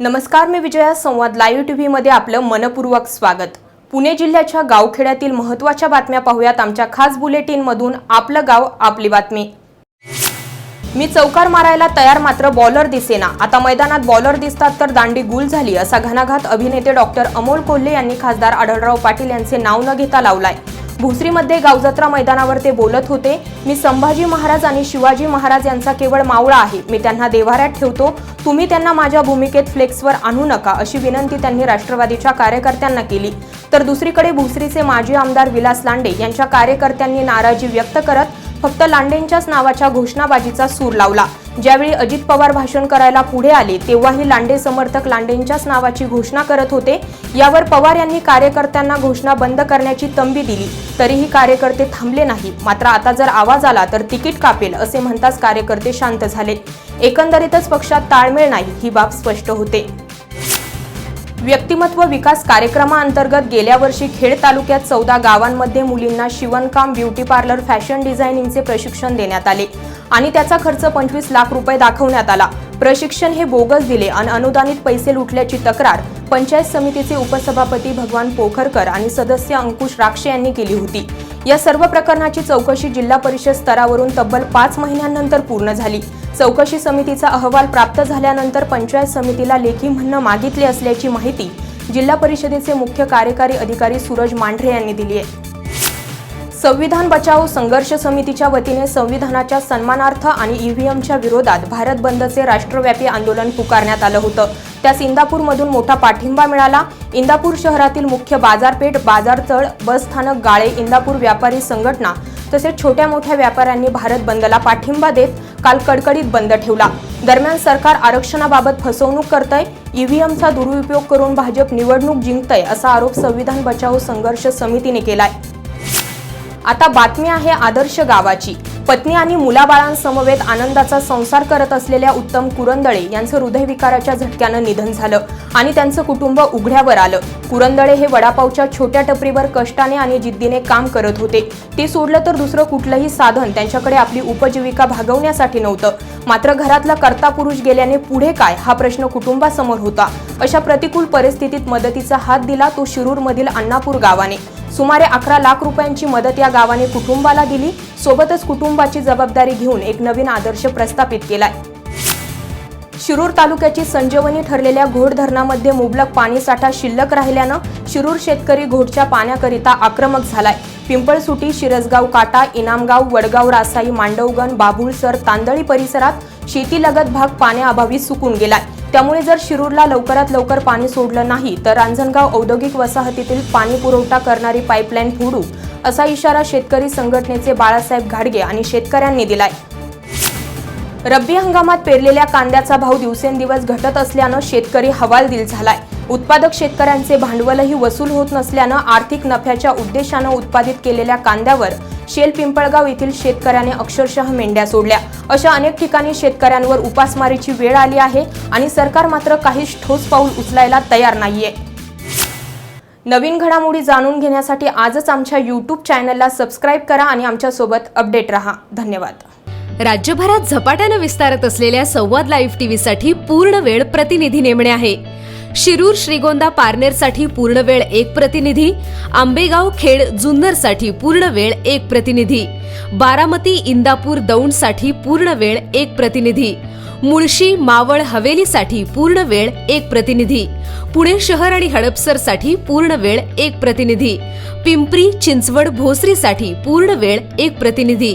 नमस्कार मी विजया. संवाद live T व्हीमध्ये आपलं मनपूर्वक स्वागत. पुणे जिल्ह्याच्या गावखेड्यातील महत्त्वाच्या बातम्या पाहूयात. आमच्या खास बुलेटिनमधून आपलं गाव आपली बातमी. मी चौकार मारायला तयार मात्र बॉलर दिसेना. आता मैदानात बॉलर दिसतात तर दांडी गुल झाली असा घणाघात अभिनेते डॉक्टर अमोल कोल्हे यांनी खासदार आढळराव पाटील यांचे नाव न घेता लावलाय. भुसरीमध्ये गावजत्रा मैदानावर ते बोलत होते मी संभाजी महाराज आणि शिवाजी महाराज यांचा केवळ मावळा आहे. मी त्यांना देवाऱ्यात ठेवतो. तुम्ही त्यांना माझ्या भूमिकेत फ्लेक्सवर आणू नका अशी विनंती त्यांनी राष्ट्रवादीच्या कार्यकर्त्यांना केली. तर दुसरीकडे भुसरीचे माजी आमदार विलास लांडे यांच्या कार्यकर्त्यांनी नाराजी व्यक्त करत फक्त लांडेंच्याच नावाच्या घोषणाबाजीचा सूर लावला. ज्यावेळी अजित पवार भाषण करायला पुढे आले तेव्हाही लांडे समर्थक लांडेंच्याच नावाची घोषणा करत होते. यावर पवार यांनी कार्यकर्त्यांना घोषणा बंद करण्याची तंबी दिली. तरीही कार्यकर्ते थांबले नाही. मात्र आता जर आवाज आला तर तिकीट कापेल असे म्हणताच कार्यकर्ते शांत झाले. एकंदरीतच पक्षात ताळमेळ नाही ही बाब स्पष्ट होते. व्यक्तिमत्व विकास कार्यक्रमाअंतर्गत गेल्या वर्षी खेड तालुक्यात चौदा गावांमध्ये मुलींना शिवणकाम ब्युटी पार्लर फॅशन डिझायनिंगचे प्रशिक्षण देण्यात आले. आणि त्याचा खर्च पंचवीस लाख रुपये दाखवण्यात आला. प्रशिक्षण हे बोगस दिले आणि अनुदानित पैसे लुटल्याची तक्रार पंचायत समितीचे उपसभापती भगवान पोखरकर आणि सदस्य अंकुश राक्षे यांनी केली होती. या सर्व प्रकरणाची चौकशी जिल्हा परिषद स्तरावरून तब्बल पाच महिन्यांनंतर पूर्ण झाली. चौकशी समितीचा अहवाल प्राप्त झाल्यानंतर पंचायत समितीला लेखी म्हणणं मागितले असल्याची माहिती जिल्हा परिषदेचे मुख्य कार्यकारी अधिकारी सूरज मांढरे यांनी दिली आहे. संविधान बचाओ संघर्ष समितीच्या वतीने संविधानाच्या सन्मानार्थ आणि ईव्हीएमच्या विरोधात भारत बंदचे राष्ट्रव्यापी आंदोलन पुकारण्यात आलं होतं. त्यास इंदापूरमधून मोठा पाठिंबा मिळाला. इंदापूर शहरातील मुख्य बाजारपेठ बाजारतळ बसस्थानक गाळे इंदापूर व्यापारी संघटना तसेच छोट्या मोठ्या व्यापाऱ्यांनी भारत बंदला पाठिंबा देत काल कडकडीत बंद ठेवला. दरम्यान सरकार आरक्षणाबाबत फसवणूक करतंय. ईव्हीएमचा दुरुपयोग करून भाजप निवडणूक जिंकतय असा आरोप संविधान बचाओ संघर्ष समितीने केलाय. आता बातमी आहे आदर्श गावाची. पत्नी आणि मुलाबाळांसमवेत आनंदाचा संसार करत असलेल्या उत्तम कुरंदळे यांचं हृदयविकाराच्या झटक्यानं निधन झालं आणि त्यांचं कुटुंब उघड्यावर आलं. कुरंदळे हे वडापावच्या छोट्या टपरीवर कष्टाने आणि जिद्दीने काम करत होते. ते सोडलं तर दुसरं कुठलंही साधन त्यांच्याकडे आपली उपजीविका भागवण्यासाठी नव्हतं. मात्र घरातला कर्ता पुरुष गेल्याने पुढे काय? हा प्रश्न कुटुंबासमोर होता. अशा प्रतिकूल परिस्थितीत मदतीचा हात दिला तो शिरूरमधील अण्णापूर गावाने. सुमारे अकरा लाख रुपयांची मदत या गावाने कुटुंबाला दिली. सोबतच कुटुंबाची जबाबदारी घेऊन एक नवीन आदर्श प्रस्थापित केलाय. शिरूर तालुक्याची संजीवनी ठरलेल्या घोड धरणामध्ये मुबलक पाणीसाठा शिल्लक राहिल्यानं शिरूर शेतकरी घोडच्या पाण्याकरिता आक्रमक झालाय. पिंपळसुटी शिरसगाव काटा इनामगाव वडगाव रासाई मांडवगण बाबुळसर तांदळी परिसरात शेतीलगत भाग पाण्याअभावी सुकून गेलाय. त्यामुळे जर शिरूरला लवकरात लवकर पाणी सोडलं नाही तर रांजणगाव औद्योगिक वसाहतीतील पाणी पुरवठा करणारी पाईपलाईन फोडू असा इशारा शेतकरी संघटनेचे बाळासाहेब घाडगे आणि शेतकऱ्यांनी दिलाय. रब्बी हंगामात पेरलेल्या कांद्याचा भाव दिवसेंदिवस घटत असल्यानं शेतकरी हवालदिल झालाय. उत्पादक शेतकऱ्यांचे भांडवलही वसूल होत नसल्यानं आर्थिक नफ्याच्या उद्देशानं उत्पादित केलेल्या कांद्यावर शेल पिंपळगाव येथील शेतकऱ्याने अक्षरशः मेंढ्या सोडल्या. अशा अनेक ठिकाणी शेतकऱ्यांवर उपासमारीची वेळ आली आहे आणि सरकार मात्र काहीच ठोस पाऊल उचलायला तयार नाहीये. नवीन घडामोडी जाणून घेण्यासाठी आजच आमच्या यूट्यूब चॅनलला सबस्क्राईब करा आणि आमच्यासोबत अपडेट रहा. धन्यवाद. राज्यभरात झपाट्यानं विस्तारत असलेल्या संवाद लाईव्ह टीव्हीसाठी पूर्ण वेळ प्रतिनिधी नेमणे आहे. शिरूर श्रीगोंदा पारनेरसाठी पूर्ण वेळ एक प्रतिनिधी आंबेगाव खेड जुन्नरसाठी पूर्ण वेळ एक प्रतिनिधी बारामती इंदापूर दौंडसाठी पूर्ण वेळ एक प्रतिनिधी मुळशी मावळ हवेलीसाठी पूर्ण वेळ एक प्रतिनिधी पुणे शहर आणि हडपसरसाठी पूर्ण वेळ एक प्रतिनिधी पिंपरी चिंचवड भोसरीसाठी पूर्ण वेळ एक प्रतिनिधी